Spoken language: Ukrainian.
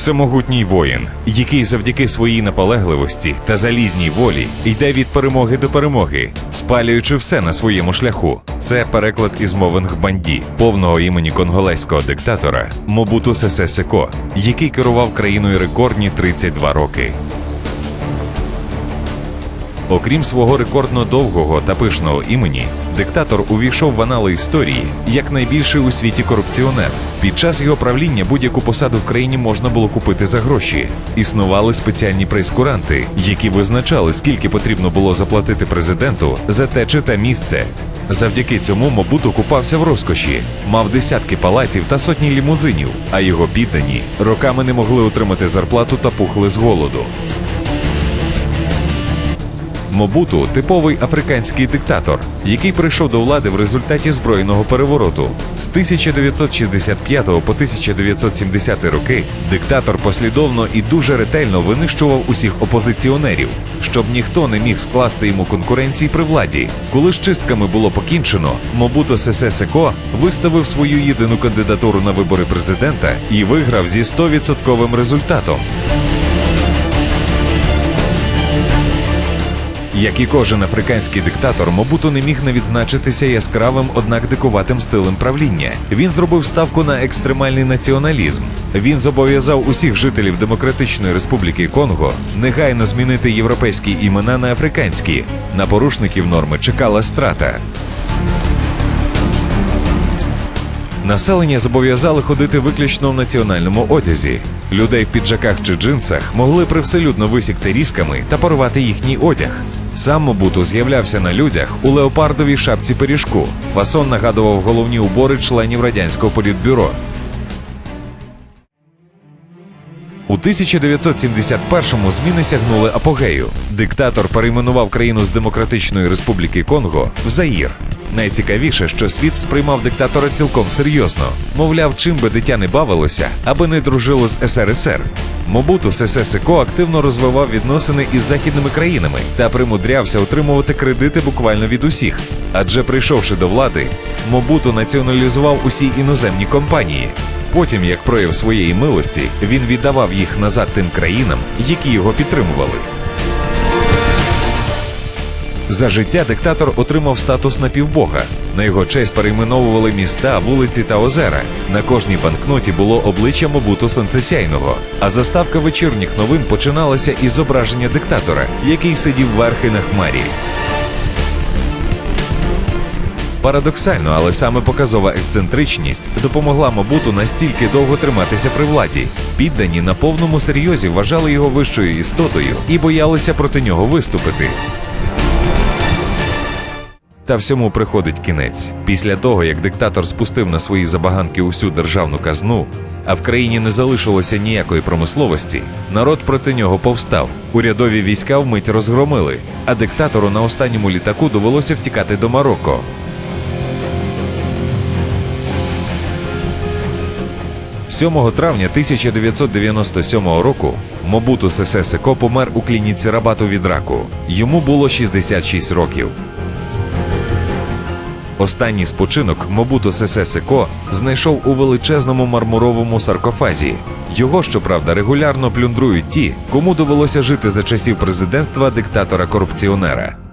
Всемогутній воїн, який завдяки своїй наполегливості та залізній волі йде від перемоги до перемоги, спалюючи все на своєму шляху. Це переклад із мовинг банді, повного імені конголезького диктатора Мобуту Сесе Секо, який керував країною рекордні 32 роки. Окрім свого рекордно довгого та пишного імені, диктатор увійшов в анали історії як найбільший у світі корупціонер. Під час його правління будь-яку посаду в країні можна було купити за гроші. Існували спеціальні прейскуранти, які визначали, скільки потрібно було заплатити президенту за те чи те місце. Завдяки цьому Мобуту купався в розкоші, мав десятки палаців та сотні лімузинів, а його піддані роками не могли отримати зарплату та пухли з голоду. Мобуту типовий африканський диктатор, який прийшов до влади в результаті збройного перевороту. З 1965 по 1970 роки диктатор послідовно і дуже ретельно винищував усіх опозиціонерів, щоб ніхто не міг скласти йому конкуренції при владі. Коли з чистками було покінчено, Мобуто Сесе Секо виставив свою єдину кандидатуру на вибори президента і виграв зі 100% результатом. Як і кожен африканський диктатор, Мобуту не міг не відзначитися яскравим, однак дикуватим стилем правління. Він зробив ставку на екстремальний націоналізм. Він зобов'язав усіх жителів Демократичної Республіки Конго негайно змінити європейські імена на африканські. На порушників норми чекала страта. Населення зобов'язали ходити виключно в національному одязі. Людей в піджаках чи джинсах могли привселюдно висікти різками та порвати їхній одяг. Сам Мобуту з'являвся на людях у леопардовій шапці пиріжку. Фасон нагадував головні убори членів радянського політбюро. У 1971-му зміни сягнули апогею. Диктатор перейменував країну з Демократичної Республіки Конго в Заїр. Найцікавіше, що світ сприймав диктатора цілком серйозно. Мовляв, чим би дитя не бавилося, аби не дружило з СРСР. Мобуту Сесе активно розвивав відносини із західними країнами та примудрявся отримувати кредити буквально від усіх. Адже прийшовши до влади, Мобуту націоналізував усі іноземні компанії. Потім, як прояв своєї милості, він віддавав їх назад тим країнам, які його підтримували. За життя диктатор отримав статус напівбога. На його честь перейменовували міста, вулиці та озера. На кожній банкноті було обличчя Мобуту Сонцесяйного. А заставка вечірніх новин починалася із зображення диктатора, який сидів верхи на хмарі. Парадоксально, але саме показова ексцентричність допомогла Мобуту настільки довго триматися при владі. Піддані на повному серйозі вважали його вищою істотою і боялися проти нього виступити. Та всьому приходить кінець. Після того, як диктатор спустив на свої забаганки усю державну казну, а в країні не залишилося ніякої промисловості, народ проти нього повстав. Урядові війська вмить розгромили, а диктатору на останньому літаку довелося втікати до Марокко. – 7 травня 1997 року Мобуту Сесе Секо помер у клініці Рабату від раку. Йому було 66 років. Останній спочинок Мобуто Сесе Секо знайшов у величезному мармуровому саркофазі. Його, щоправда, регулярно плюндрують ті, кому довелося жити за часів президентства диктатора-корупціонера.